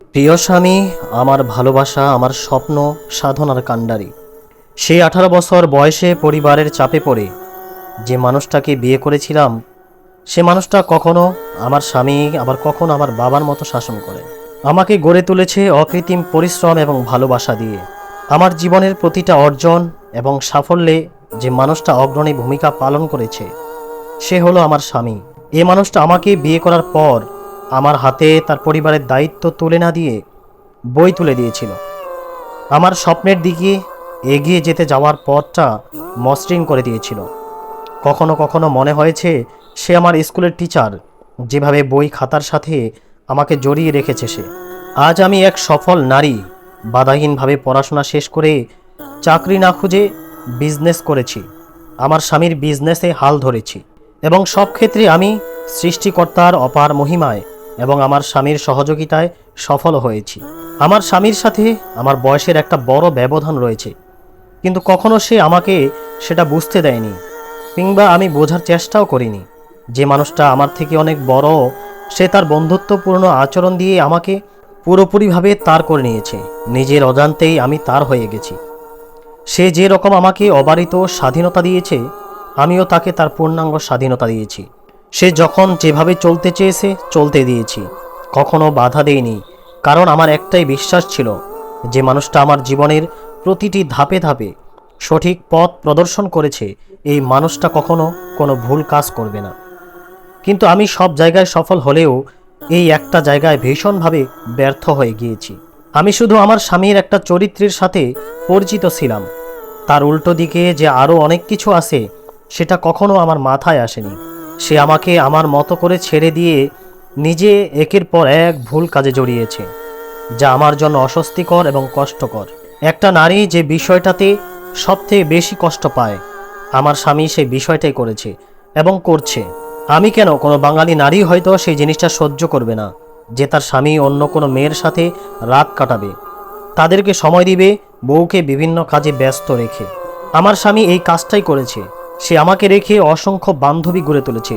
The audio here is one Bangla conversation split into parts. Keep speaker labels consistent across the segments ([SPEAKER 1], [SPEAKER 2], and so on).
[SPEAKER 1] প্রিয় স্বামী, আমার ভালোবাসা, আমার স্বপ্ন সাধনার কাণ্ডারি। সেই আঠারো বছর বয়সে পরিবারের চাপে পড়ে যে মানুষটাকে বিয়ে করেছিলাম, সে মানুষটা কখনো আমার স্বামী, আবার কখনো আমার বাবার মতো শাসন করে। আমাকে গড়ে তুলেছে অকৃত্রিম পরিশ্রম এবং ভালোবাসা দিয়ে। আমার জীবনের প্রতিটা অর্জন এবং সাফল্যে যে মানুষটা অগ্রণী ভূমিকা পালন করেছে, সে হলো আমার স্বামী। এ মানুষটা আমাকে বিয়ে করার পর আমার হাতে তার পরিবারের দায়িত্ব তুলে না দিয়ে বই তুলে দিয়েছিল। আমার স্বপ্নের দিকে এগিয়ে যেতে যাওয়ার পথটা মসৃণ করে দিয়েছিল। কখনো কখনো মনে হয়েছে, সে আমার স্কুলের টিচার, যেভাবে বই খাতার সাথে আমাকে জড়িয়ে রেখেছে সে। আজ আমি এক সফল নারী, বাধাহীনভাবে পড়াশোনা শেষ করে চাকরি না খুঁজে বিজনেস করেছি। আমার স্বামীর বিজনেসে হাল ধরেছি এবং সব ক্ষেত্রে আমি সৃষ্টিকর্তার অপার মহিমায় এবং আমার স্বামীর সহযোগিতায় সফল হয়েছি। আমার স্বামীর সাথে আমার বয়সের একটা বড় ব্যবধান রয়েছে। কিন্তু কখনো সে আমাকে সেটা বুঝতে দেয়নি, কিংবা আমি বোঝার চেষ্টাও করিনি। যে মানুষটা আমার থেকে অনেক বড়, সে তার বন্ধুত্বপূর্ণ আচরণ দিয়ে আমাকে পুরোপুরিভাবে তার করে নিয়েছে। নিজের অজান্তেই আমি তার হয়ে গেছি। সে যে রকম আমাকে অবারিত স্বাধীনতা দিয়েছে, আমিও তাকে তার পূর্ণাঙ্গ স্বাধীনতা দিয়েছি। সে যখন যেভাবে চলতে চেয়েছে, চলতে দিয়েছি। কখনো বাধা দেয়নি কারণ আমার একটাই বিশ্বাস ছিল যে মানুষটা আমার জীবনের প্রতিটি ধাপে ধাপে সঠিক পথ প্রদর্শন করেছে, এই মানুষটা কখনো কোনো ভুল কাজ করবে না। কিন্তু আমি সব জায়গায় সফল হলেও এই একটা জায়গায় ভীষণভাবে ব্যর্থ হয়ে গিয়েছি। আমি শুধু আমার স্বামীর একটা চরিত্রের সাথে পরিচিত ছিলাম। তার উল্টো দিকে যে আরও অনেক কিছু আছে, সেটা কখনো আমার মাথায় আসেনি। সে আমাকে আমার মতো করে ছেড়ে দিয়ে নিজে একের পর এক ভুল কাজে জড়িয়েছে, যা আমার জন্য অস্বস্তিকর এবং কষ্টকর। একটা নারী যে বিষয়টাতে সবথেকে বেশি কষ্ট পায়, আমার স্বামী সেই বিষয়টাই করেছে এবং করছে। আমি কেন? কোনো বাঙালি নারী হয়তো সেই জিনিসটা সহ্য করবে না, যে তার স্বামী অন্য কোনো মেয়ের সাথে রাত কাটাবে। তাদেরকে সময় দিবে, বউকে বিভিন্ন কাজে ব্যস্ত রেখে। আমার স্বামী এই কাজটাই করেছে। সে আমাকে রেখে অসংখ্য বান্ধবী গড়ে তুলেছে।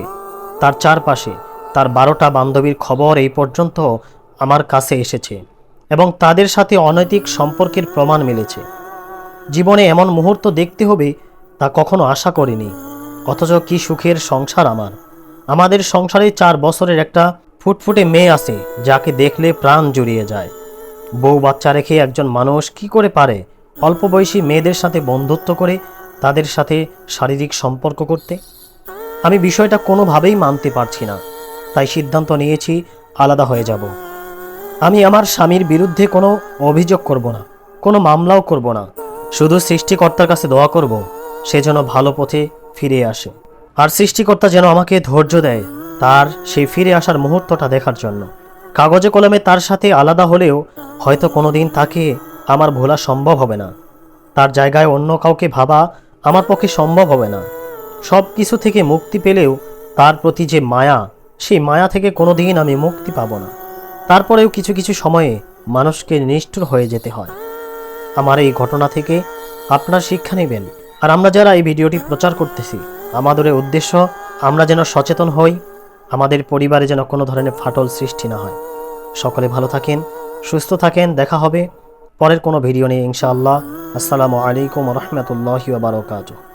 [SPEAKER 1] তার চারপাশে তার বারোটা বান্ধবীর খবর এই পর্যন্ত আমার কাছে এসেছে এবং তাদের সাথে অনৈতিক সম্পর্কের প্রমাণ মিলেছে। জীবনে এমন মুহূর্ত দেখতে হবে তা কখনো আশা করিনি, অথচ কি সুখের সংসার আমার। আমাদের সংসারে চার বছরের একটা ফুটফুটে মেয়ে আছে, যাকে দেখলে প্রাণ জুড়িয়ে যায়। বউ বাচ্চা রেখে একজন মানুষ কি করে পারে? অল্প বয়সী মেয়েদের সাথে বন্ধুত্ব করে তাদের সাথে শারীরিক সম্পর্ক করতে? আমি বিষয়টা কোনোভাবেই মানতে পারছি না, তাই সিদ্ধান্ত নিয়েছি আলাদা হয়ে যাব। আমি আমার স্বামীর বিরুদ্ধে কোনো অভিযোগ করব না, কোনো মামলাও করব না, শুধু সৃষ্টিকর্তার কাছে দোয়া করব, সে যেন ভালো পথে ফিরে আসে। আর সৃষ্টিকর্তা যেন আমাকে ধৈর্য দেয় তার সেই ফিরে আসার মুহূর্তটা দেখার জন্য। কাগজে কলমে তার সাথে আলাদা হলেও হয়তো কোনোদিন তাকে আমার ভোলা সম্ভব হবে না। তার জায়গায় অন্য কাউকে ভাবা আমার পক্ষে সম্ভব হবে না। সব কিছু থেকে মুক্তি পেলেও তার প্রতি যে মায়া, সেই মায়া থেকে কোনোদিন আমি মুক্তি পাবো না। তারপরেও কিছু কিছু সময়ে মানুষকে নিষ্ঠুর হয়ে যেতে হয়। আমার এই ঘটনা থেকে আপনার শিক্ষা নেবেন। আর আমরা যারা এই ভিডিওটি প্রচার করতেছি, আমাদের উদ্দেশ্য, আমরা যেন সচেতন হই, আমাদের পরিবারে যেন কোনো ধরনের ফাটল সৃষ্টি না হয়। সকলে ভালো থাকেন, সুস্থ থাকেন, দেখা হবে। পরের কোনো ভিডিও নিয়ে ইনশাআল্লাহ। আসসালামু আলাইকুম রহমতুল্লাহি বারকাতুহ।